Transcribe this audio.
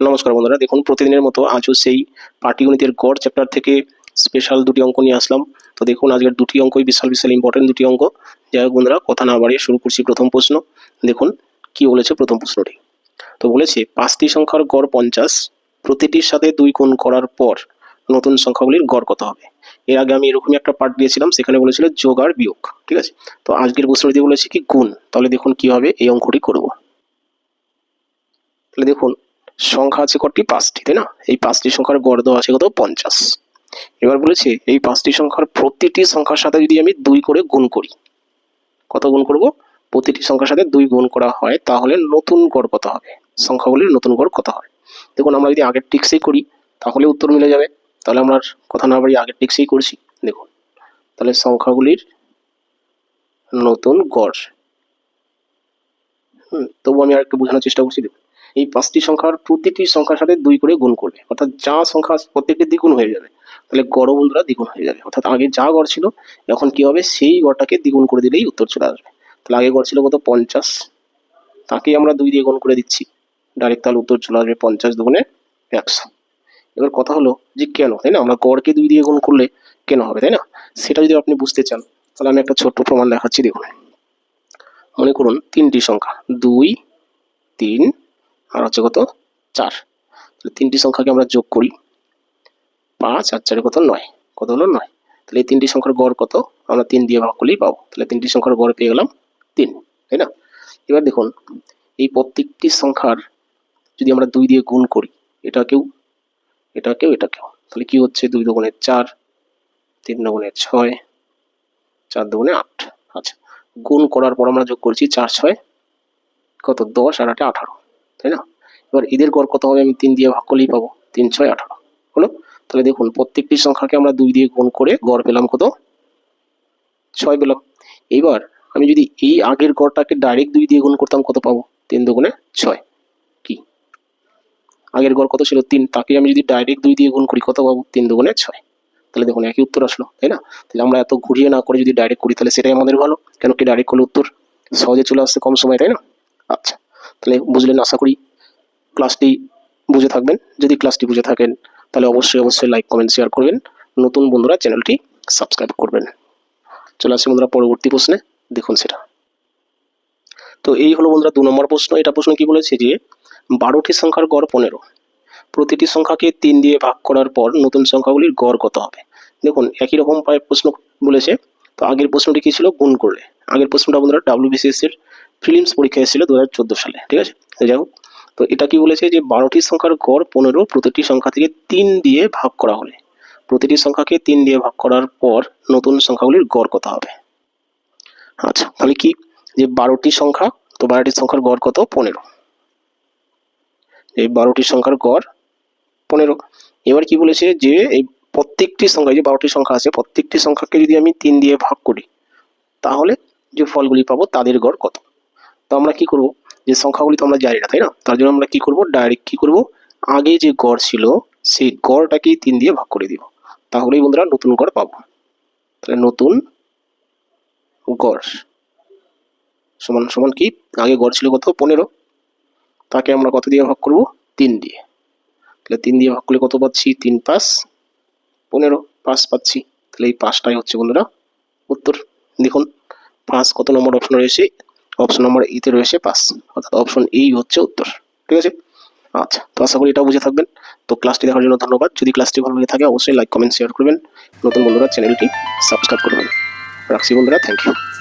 নমস্কার বন্ধুরা, দেখুন, প্রতিদিনের মতো আজও সেই পাটিগণিতের গড় চ্যাপ্টার থেকে স্পেশাল দুটি অঙ্ক নিয়ে আসলাম। তো দেখুন, আজকের দুটি অঙ্কই বিশাল বিশাল ইম্পর্টেন্ট দুটি অঙ্ক। যাই হোক বন্ধুরা, কথা না বাড়িয়ে শুরু করছি প্রথম প্রশ্ন। দেখুন, কি বলেছে প্রথম প্রশ্নটি? তো বলেছে, পাঁচটি সংখ্যার গড় পঞ্চাশ, প্রতিটির সাথে দুই গুণ করার পর নতুন সংখ্যাগুলির গড় কত হবে? এর আগে আমি এরকমই একটা পার্ট দিয়েছিলাম, সেখানে বলেছিল যোগ আর বিয়োগ, ঠিক আছে? তো আজকের প্রশ্নটি বলেছে কি, গুণ। তাহলে দেখুন, কীভাবে এই অঙ্কটি করব? তাহলে দেখুন সংখ্যা আছে কটি? পাঁচটি, তাই না? এই পাঁচটি সংখ্যার গড় দেওয়া আছে কত? পঞ্চাশ। এবার বলেছে, এই পাঁচটি সংখ্যার প্রতিটি সংখ্যার সাথে যদি আমি দুই করে গুণ করি, কত গুণ করব? প্রতিটি সংখ্যার সাথে দুই গুণ করা হয়, তাহলে নতুন গড় কত হবে? সংখ্যাগুলির নতুন গড় কত হবে দেখুন, আমরা যদি আগের টিক্সেই করি, তাহলে উত্তর মিলে যাবে। তাহলে আমরা কথা না বাড়ি আগের টিক্সেই করছি। দেখুন, তাহলে সংখ্যাগুলির নতুন গড়। হুম, তবু আমি আর একটু বোঝানোর চেষ্টা করছি, দেখুন। এই পাঁচটি সংখ্যার প্রতিটি সংখ্যার সাথে দুই করে গুণ করবে। অর্থাৎ যা সংখ্যা প্রত্যেকটি দ্বিগুণ হয়ে যাবে, তাহলে গড় বন্ধুরা দ্বিগুণ হয়ে যাবে। অর্থাৎ আগে যা গড় ছিল, এখন কি হবে? সেই গড়টাকে দ্বিগুণ করে দিলেই উত্তর চলে আসবে। তাহলে আগে গড় ছিল কত? পঞ্চাশ। তাকেই আমরা দুই দিয়ে গুণ করে দিচ্ছি। ডাইরেক্ট তাহলে উত্তর চলে আসবে পঞ্চাশ দুগুণে একশো। এবার কথা হলো যে কেন, তাই না? আমরা গড়কে দুই দিয়ে গুণ করলে কেন হবে, তাই না? সেটা যদি আপনি বুঝতে চান, তাহলে আমি একটা ছোট্ট প্রমাণ দেখাচ্ছি। দেখুন, মনে করুন তিনটি সংখ্যা, দুই, তিন আর হচ্ছে কত? চার। তাহলে তিনটি সংখ্যাকে আমরা যোগ করি। পাঁচ আর চারে কত? নয়। কত হলো? নয়। তাহলে এই তিনটি সংখ্যার গড় কত? আমরা তিন দিয়ে ভাগ করলেই পাবো। তাহলে তিনটি সংখ্যার গড় পেয়ে গেলাম তিন, তাই না? এবার দেখুন, এই প্রত্যেকটি সংখ্যার যদি আমরা দুই দিয়ে গুণ করি এটাকেও এটাকেও এটাকেও তাহলে কি হচ্ছে? দুই দুগুণে চার, তিন দুগুণে ছয়, চার দুগুণে আট। আচ্ছা গুণ করার পর আমরা যোগ করছি চার, ছয়, কত? দশ আর আটে আঠারো। তাই না? এবার এদের গড় কত হবে? আমি তিন দিয়ে ভাগ করলেই পাবো। তিন, ছয়, আঠারো। হলো? তাহলে দেখুন, প্রত্যেকটি সংখ্যাকে আমরা দুই দিয়ে গুণ করে গড় পেলাম কত? ছয় পেলাম। এইবার আমি যদি এই আগের গড়টাকে ডাইরেক্ট দুই দিয়ে গুণ করতাম, কত পাবো? তিন দুগুণে ছয়। কি? আগের গড় কত ছিল? তিন। তাকে আমি যদি ডাইরেক্ট দুই দিয়ে গুণ করি, কত পাবো? তিন দুগুণে ছয়। তাহলে দেখুন, একই উত্তর আসলো, তাই না? তাহলে আমরা এত ঘুরিয়ে না করে যদি ডাইরেক্ট করি, তাহলে সেটাই আমাদের ভালো। কেন কি ডাইরেক্ট করলে উত্তর সহজে চলে আসতে কম সময়, তাই না? আচ্ছা। তাহলে বুঝলেন, আশা করি ক্লাসটি বুঝে থাকবেন। যদি ক্লাসটি বুঝে থাকেন, তাহলে অবশ্যই অবশ্যই লাইক কমেন্ট শেয়ার করবেন। নতুন বন্ধুরা চ্যানেলটি সাবস্ক্রাইব করবেন। চলে আসি বন্ধুরা পরবর্তী প্রশ্নে, দেখুন সেটা। তো এই হলো বন্ধুরা দু নম্বর প্রশ্ন। এটা প্রশ্ন কি বলেছে যে, বারোটি সংখ্যার গড় পনেরো। প্রতিটি সংখ্যাকে তিন দিয়ে ভাগ করার পর নতুন সংখ্যাগুলির গড় কত হবে? দেখুন, একই রকম প্রশ্ন বলেছে তো আগের প্রশ্নটি কি ছিল? গুণ করলে। আগের প্রশ্নটা বন্ধুরা ডাব্লিউবিসিএস এর ফিলিমস পরীক্ষা এসেছিল দু হাজার চোদ্দ সালে, ঠিক আছে? যাই হোক, তো এটা কি বলেছে যে বারোটি সংখ্যার গড় পনেরো প্রতিটি সংখ্যা থেকে তিন দিয়ে ভাগ করা হলে। প্রতিটি সংখ্যাকে তিন দিয়ে ভাগ করার পর নতুন সংখ্যাগুলির গড় কত হবে? আচ্ছা তাহলে কি? যে বারোটি সংখ্যা, তো বারোটি সংখ্যার গড় কত? পনেরো। এই বারোটি সংখ্যার গড় পনেরো। এবার কি বলেছে যে এই প্রত্যেকটি সংখ্যা যে বারোটি সংখ্যা আছে, প্রত্যেকটি সংখ্যাকে যদি আমি তিন দিয়ে ভাগ করি, তাহলে যে ফলগুলি পাবো তাদের গড় কত? তো আমরা কি করব? যে সংখ্যাগুলি তো আমরা জানি না, তাই না? তার জন্য আমরা কি করব? ডাইরেক্ট কি করব? আগে যে গড় ছিল, সেই গড়টাকেই তিন দিয়ে ভাগ করে দিব। তাহলেই বন্ধুরা নতুন গড় পাবো। তাহলে নতুন গড়। সমান সমান কি? আগে গড় ছিল কত? পনেরো। তাকে আমরা কত দিয়ে ভাগ করব? তিন দিয়ে। তাহলে তিন দিয়ে ভাগ করলে কত পাচ্ছি? তিন পাঁচ। পনেরো, পাঁচ পাচ্ছি। তাহলে এই পাঁচটাই হচ্ছে বন্ধুরা। উত্তর দেখুন, পাঁচ কত নম্বর অপশন রয়েছে? অপশন নম্বর ইতে রয়েছে পাঁচ। অর্থাৎ অপশন এই হচ্ছে উত্তর। ঠিক আছে? আচ্ছা তো আশা করি এটাও বুঝে থাকবেন। তো ক্লাসটি দেখার জন্য ধন্যবাদ। যদি ক্লাসটি ভালো লেগে থাকে, অবশ্যই লাইক কমেন্ট শেয়ার করবেন। নতুন বন্ধুরা চ্যানেলটি সাবস্ক্রাইব করবেন রাখছি বন্ধুরা থ্যাংক ইউ